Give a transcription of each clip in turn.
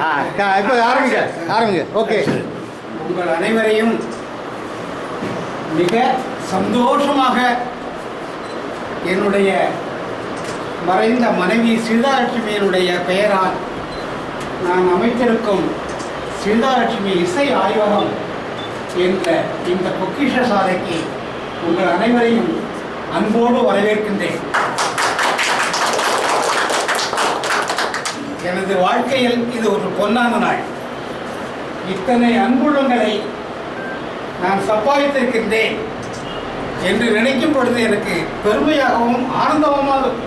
ஆ இப்போ ஆரம்பிங்க ஆரம்பிங்க. ஓகே உங்கள் அனைவரையும் மிக சந்தோஷமாக என்னுடைய மறைந்த மனைவி சீதாலட்சுமியினுடைய பெயரால் நான் அமைத்திருக்கும் சீதாலட்சுமி இசை ஆய்வகம் என்ற இந்த பொக்கிஷ சாலைக்கு உங்கள் அனைவரையும் அன்போடு வரவேற்கின்றேன். எனது வாழ்க்கையில் இது ஒரு பொன்னான நாள். இத்தனை அன்புள்ளங்களை நான் சம்பாதித்திருக்கின்றேன் என்று நினைக்கும் பொழுது எனக்கு பெருமையாகவும் ஆனந்தமாகவும்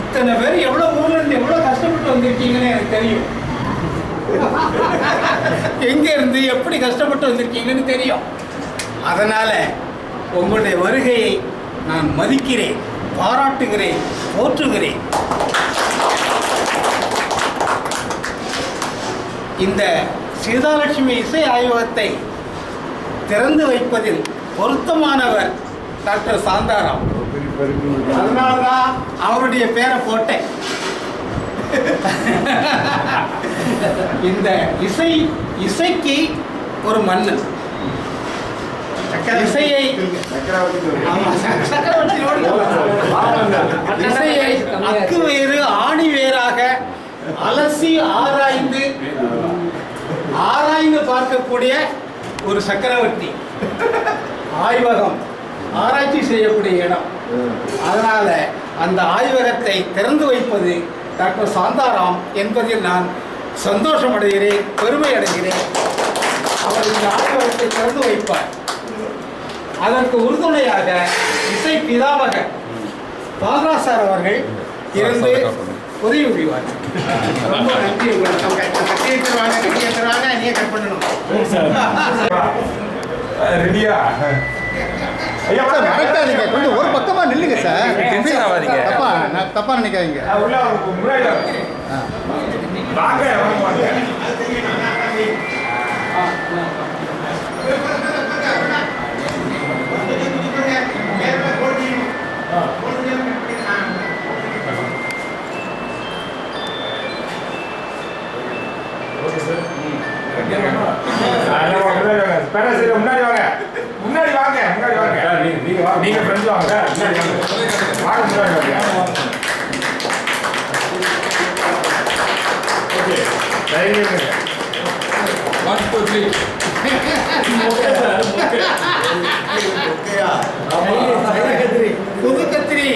இத்தனை பேர் எவ்வளோ ஊர்லேருந்து எவ்வளோ கஷ்டப்பட்டு வந்திருக்கீங்கன்னு எனக்கு தெரியும். எங்கேருந்து எப்படி கஷ்டப்பட்டு வந்திருக்கீங்கன்னு தெரியும். அதனால் உங்களுடைய வருகையை நான் மதிக்கிறேன். பாராட்டுகிறேன் போற்றுகிறேன். இந்த சீதாலட்சுமி இசை ஆய்வகத்தை திறந்து வைப்பதில் பொருத்தமானவர் டாக்டர் சாந்தாராம். அதனால்தான் அவருடைய பேரை போட்டேன். இந்த இசை இசைக்கு ஒரு மன்னன். இசையை இசையை அக்கு வேறு ஆணி வேறாக அலசி ஆராய்ந்து ஆராய்ந்து பார்க்கக்கூடிய ஒரு சக்கரவர்த்தி. ஆய்வகம் ஆராய்ச்சி செய்யக்கூடிய இடம். அதனால அந்த ஆய்வகத்தை திறந்து வைப்பது டாக்டர் சாந்தாராம் என்பதில் நான் சந்தோஷம் அடைகிறேன் பெருமை அடைகிறேன் அவர் இந்த ஆய்வகத்தை திறந்து வைப்பார். அதற்கு உறுதுணையாக இசை பிதாமகர் பாதராசார் அவர்கள் இருந்து உதவி புரிவார் ரொம்ப நன்றி கட்டி எடுத்துருவாங்க கட்டி நீங்க கட் பண்ணணும். ரெடியா? ஐயா மறக்காதீங்க கொஞ்சம் ஒரு பக்கமா நில்லுங்க சார். டென்ஷன் ஆகாதீங்க. தப்பா நான் தப்பா நினைக்காதீங்க. உள்ள வாங்க. வாங்க வாங்க வாங்க முன்னாடி வாங்க ஓகே தைரியம் புது கத்திரி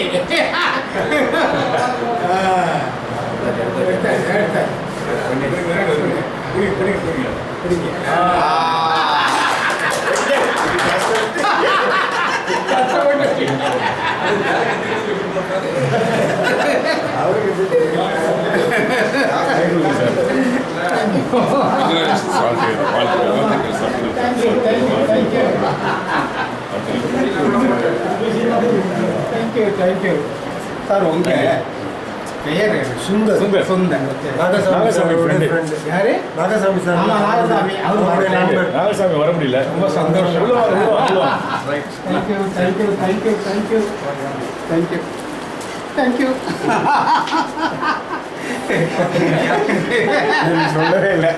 தேங்க்யூ தேங்க்யூ சார் உங்க பெயர் சுந்தர் சுந்தர். சுந்தர் நாகசாமி friend. யாரு நாகசாமி சார் ஆமா நாகசாமி அவர் அவருடைய நண்பர். நாகசாமி வர முடியல ரொம்ப சந்தோஷம் உள்ள வாங்க, உள்ள வாங்க, உள்ள வாங்க. Thank you thank you thank you thank you thank you thank you சொல்லவே இல்லை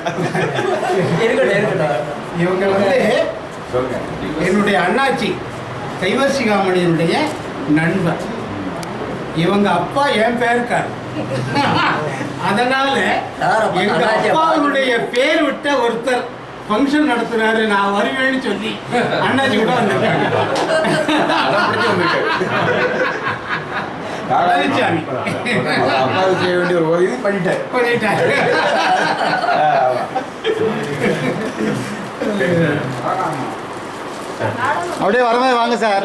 இவங்க வந்து சொல்லுங்க. என்னுடைய அண்ணாச்சி கைவசிகாமணியினுடைய நண்பர். இவங்க அப்பா என் பேருக்கார் அதனால எங்க அப்பாவுடைய பேர் விட்ட ஒருத்தர் ஃபங்க்ஷன் நடத்துறாரு நான் வருவேன்னு சொல்லி அண்ணாச்சி கூட வந்திருக்காங்க. பழனிசாமி அப்பாவுக்கு செய்ய வேண்டிய ஒரு உதவி பண்ணிட்டார் பண்ணிட்டாரு அப்படியே வரவே வாங்க சார்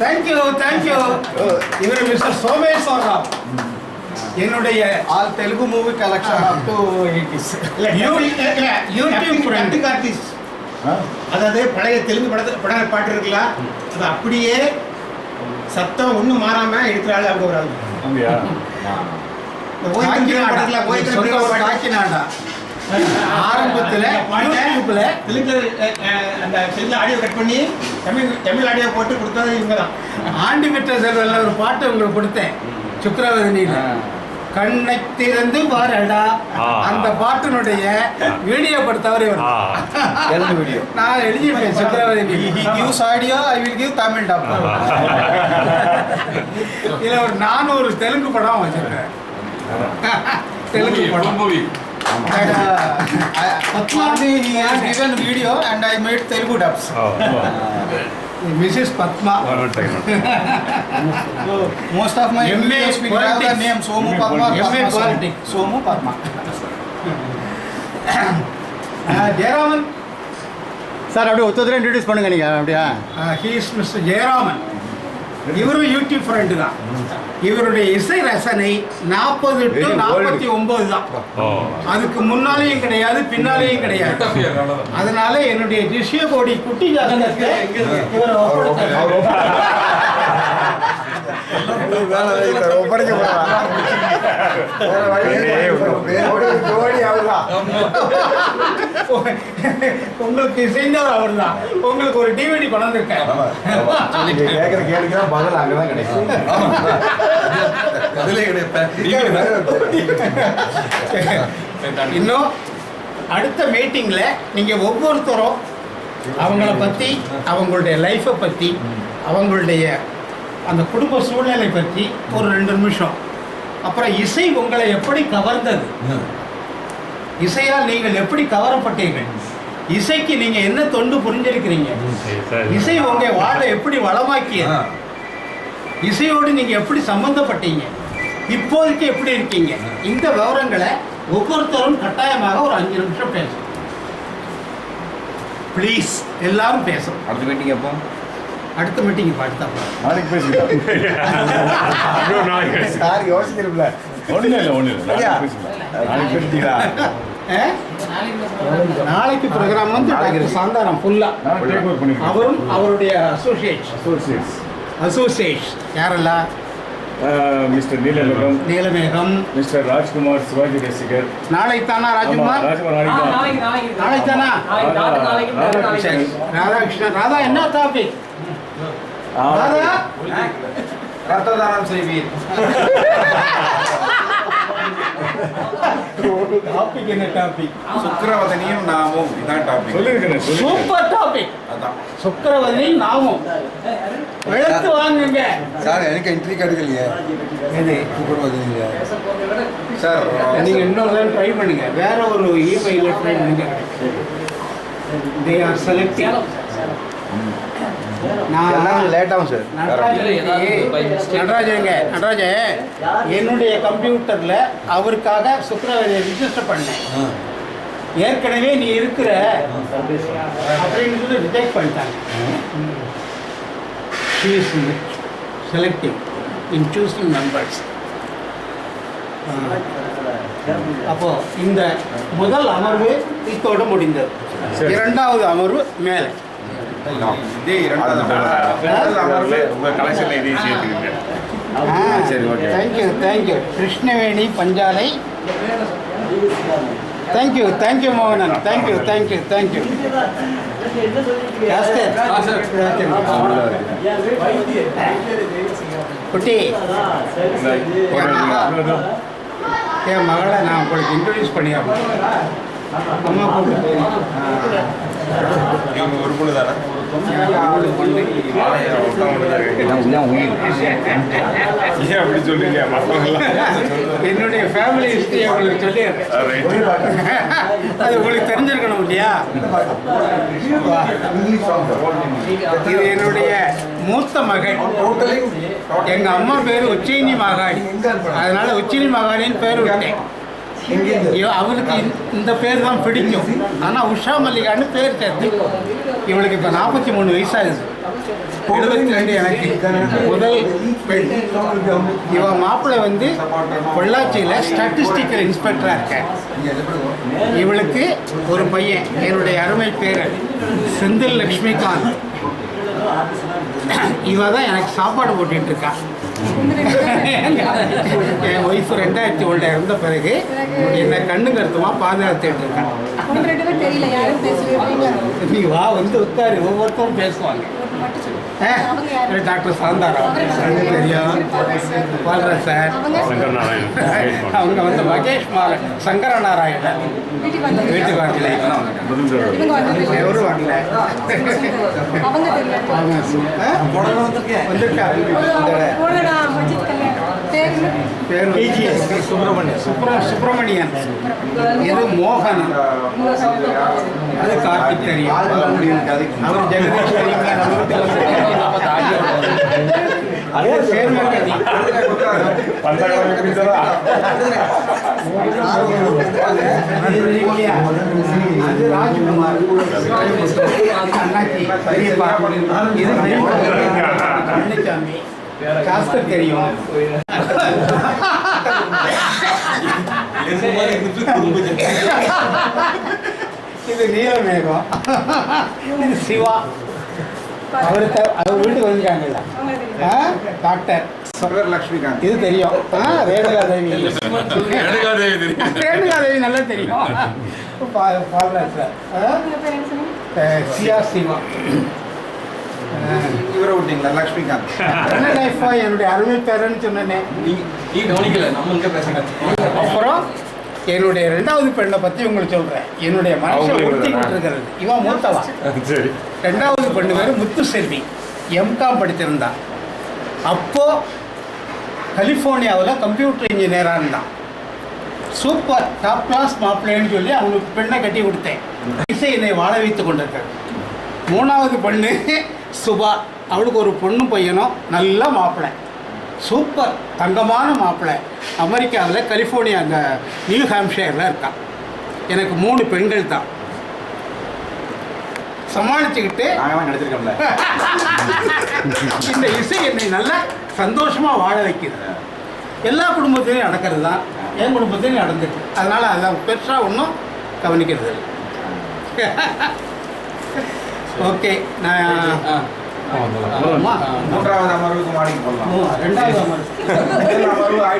thank you. இவர் மிஸ்டர் சோமேஸ்வரராவ் என்னுடைய all Telugu movie collection YouTube friend artist அதாவது பழைய தெலுங்கு படத்துல பட பாட்டு இருக்குல்ல? அது அப்படியே சத்தம் ஒன்றும் மாறாம எடுக்கிற ஆள் அவங்க ஒரு ஆள். அப்படியா? ஆரம்பத்துல அந்த செல்ல ஆடியோ கட் பண்ணி தமிழ் தமிழ் ஆடியோ போட்டு கொடுத்தது இவங்க தான் ஆண்டி பெற்ற ஒரு பாட்டு உங்களுக்கு கொடுத்தேன். சுக்கரவதனியில கண்ணை திறந்து பாரடா ஆ. அந்த பாட்டினுடைய வீடியோ படுத்தவர். எழுது வீடியோ. நான் எழுதியிருக்கேன் சுக்கரவதனி gives audio, I will give Tamil dub. இதுல ஒரு நானூறு தெலுங்கு படம் வச்சிருக்கேன். தெலுங்கு படம். Only he has given video and I made Mrs Padma Most of my MA videos will have the politics. name Somu Padma. MA Padma Somu. politics. Somu Padma. அஹ், Jayaraman sir அப்படியே ஒருத்தர் introduce பண்ணுங்க நீங்க அப்படியா ஹீஸ் மிஸ்டர் ஜெயராமன் இவரும் YouTube friend தான். இவருடைய இசை ரசனை நாற்பது டு நாற்பத்தி ஒன்பது தான். அதுக்கு முன்னாலேயும் கிடையாது பின்னாலேயும் கிடையாது. அதனால என்னுடைய திஷ்ய கோடி குட்டி ஜாதகத்தை உங்களுக்கு இசைந்தவர் அவர் தான் உங்களுக்கு ஒரு டிவிடி கொண்டிருக்காரு இன்னும் அடுத்த மீட்டிங்ல நீங்க ஒவ்வொருத்தரும் அவங்கள பத்தி அவங்களுடைய லைஃப்பை பத்தி அவங்களுடைய அந்த குடும்ப சூழ்நிலை பற்றி ஒரு ரெண்டு நிமிஷம். அப்புறம் இசை உங்களை எப்படி கவர்ந்தது? இசையால் நீங்கள் எப்படி கவரப்பட்டீர்கள்? இசைக்கு நீங்க என்ன தொண்டு புரிஞ்சிருக்கிறீங்க? இசை உங்க வாழ்வை எப்படி வளமாக்கியது? இசையோடு நீங்க எப்படி சம்பந்தப்பட்டீங்க? இப்போதைக்கு எப்படி இருக்கீங்க? இந்த விவரங்களை ஒவ்வொருத்தரும் கட்டாயமாக ஒரு அஞ்சு நிமிஷம் பேசணும் ப்ளீஸ் எல்லாரும் பேசணும். அடுத்த மீட்டிங் எப்போ? அடுத்த மீட்டிங் பார்த்தா நாளைக்கு பேசிக்கலாம். சார் யோசிக்கிறீங்களா ஒன்றும் இல்லை ஒன்றும் இல்லை. நாளைக்கு பேசிக்கலாம். நாளைக்கு ப்ரோக்ராம் வந்து டாக்டர் சாந்தாரம் ஃபுல்லா. நான் டேக் ஓவர் பண்ணிக்கிறேன் அவரும் அவருடைய அசோசியேட் அசோசியேட்ஸ் அசோசியேட் யாரெல்லாம் மிஸ்டர் நீலலகம் நீலமேகம். மிஸ்டர் ராஜ்குமார் சிவாஜி ரசிகர் நாளை தானா ராஜ்குமார் ராஜ்குமார் நாளைக்கு தான். நாளை தானா. ராதாகிருஷ்ணன். ராதா என்ன டாபிக் ஆ, ராதா ரத்ததானம் செய்வீர். டாபிக் என்ன டாபிக் சுக்கிரவதனியும் நாமும். இதான் டாபிக் சொல்லியிருக்கிறேன் சூப்பர் டாபிக் அதான். சுக்கரவதி நாமும். வெளுத்து வாங்குங்க. சார் எனக்கு என்ட்ரி கிடைக்கலையே எது? சூப்பர் பார்த்தீங்க சார் நீங்க இன்னொரு தடவை ட்ரை பண்ணுங்க. வேற ஒரு இமெயில ட்ரை பண்ணுங்க. தே ஆர் செலக்டிங் நான் லேட் ஆகும் சார் நடராஜங்க நடராஜ என்னுடைய கம்ப்யூட்டர்ல அவருக்காக சுக்கரவதியை ரிஜிஸ்டர் பண்ணேன். ஏற்கனவே நீ இருக்கிற அப்படின்னு சொல்லி ரிஜெக்ட் பண்ணிட்டாங்க. செலக்டிங் இன் சூசிங் மெம்பர்ஸ் அப்போ இந்த முதல் அமர்வு இத்தோடு முடிந்தது. இரண்டாவது அமர்வு மேலே. Thank you thank you Krishnaveni Panchalai. Thank you thank you மோகனன். Thank you thank you thank you Kutty. என் மகளை நான் உங்களுக்கு இன்ட்ரடியூஸ் பண்ணிடுறேன் அம்மா கூப்பிட்டு இவங்க ஒரு பொண்ணு தானே ஏன் அப்படி சொல்றீங்க என்னுடைய ஃபேமிலி ஹிஸ்டரி அவங்களுக்கு சொல்லி அது உங்களுக்கு தெரிஞ்சிருக்கணும் இல்லையா? இது என்னுடைய மூத்த மகள். எங்க அம்மா பேரு உச்சினி மகாணி அதனால உச்சினி மகாணின்னு பேர் விட்டேன். அவளுக்கு இந்த- பேர் தான் பிடிக்கும். ஆனா உஷா மல்லிகான்னு பேர் சேர்த்து இவளுக்கு இப்ப நாற்பத்தி மூணு வயசாகுது. எழுபத்தி ரெண்டு எனக்கு. முதல் பெண். இவன் மாப்பிள்ளை வந்து பொள்ளாச்சியில் ஸ்டாட்டிஸ்டிக்கல் இன்ஸ்பெக்டராக இருக்கார் இவளுக்கு ஒரு பையன். என்னுடைய அருமை பேரன் செந்தில் லக்ஷ்மிகாந்த் இவ தான் எனக்கு சாப்பாடு போட்டுட்டு இருக்கா. என் ஒய்ஃப் ரெண்டாயிரத்தி ஒன்றில் இறந்த பிறகு என்னை கண்ணு கருத்துமா பாதுகாத்துட்டு பேசுவீங்க நீ வா வந்து உட்காரு ஒவ்வொருத்தரும் பேசுவாங்க. டாக்டர் சாந்தாரா? அது தெரியும். வாழ்றேன் சார். அவங்க வந்து மகேஷ் மாறன் சங்கர நாராயணன் வீட்டுக்கு வரல எவரும் வரல. சுப்பிரமணியன் சுப்ர சுப்பிரமணியன். இது மோகன்? அது கார்த்திக் தெரியும் அவர் ஜெகதீஷ் தெரியுங்க நம்ம? அது ராஜ்குமார் அண்ணாச்சி பெரியப்பா இது பழனிசாமி காஸ்கர் தெரியும் இது நீலமேகம். இது சிவா. அவரு அவர் வீட்டுக்கு வந்துருக்காங்கல்ல? டாக்டர். சர்வர் லக்ஷ்மிகாந்த் இது தெரியும். ஆ ரேணுகா தேவி எனக்காதே தெரியும். ரேணுகா தேவி நல்லா தெரியும் சியா சிவா. இவரை விட்டீங்களா லக்ஷ்மிகாந்த்? என்ன லைஃபா என்னுடைய அருமை பேரன்னு சொன்னேனே. நீ கவனிக்கல நம்ம இங்க பேசுங்க. அப்புறம்? என்னுடைய ரெண்டாவது பெண்ணை பத்தி உங்களுக்கு சொல்றேன். என்னுடைய மனசை இருக்கிறது இவன் மூத்தவா? சரி. ரெண்டாவது பெண்ணு பேர் முத்துசெல்வி. எம்காம் படிச்சிருந்தா அப்போ கலிஃபோர்னியாவில் கம்ப்யூட்டர் இன்ஜினியராக இருந்தான் சூப்பர் டாப் கிளாஸ் மாப்பிள்ளைன்னு சொல்லி அவனுக்கு பெண்ணை கட்டி கொடுத்தேன். இசை என்னை வாழ வைத்து கொண்டிருக்கிறது. மூணாவது பெண்ணு சுபா. அவளுக்கு ஒரு பொண்ணு பையனும் நல்ல மாப்பிள்ளை. சூப்பர் தங்கமான மாப்பிள்ளை. அமெரிக்காவில் கலிஃபோர்னியா அங்கே நியூ ஹாம்ஷயரில் இருக்கான் எனக்கு மூணு பெண்கள் தான். சமாளிச்சுக்கிட்டு நடிச்சிருக்கோம்ல. இந்த இசை என்னை நல்லா சந்தோஷமா வாழ வைக்குது. எல்லா குடும்பத்திலையும் நடக்கிறது தான். என் குடும்பத்திலையும் நடந்துச்சு அதனால அதை பெருசா ஒன்றும் கவனிக்கிறது இல்லை. ஓகே நான். மூன்றாவது அமர்வுக்கு மாடிக்கு போடலாம் ரெண்டாவது அமர்வு.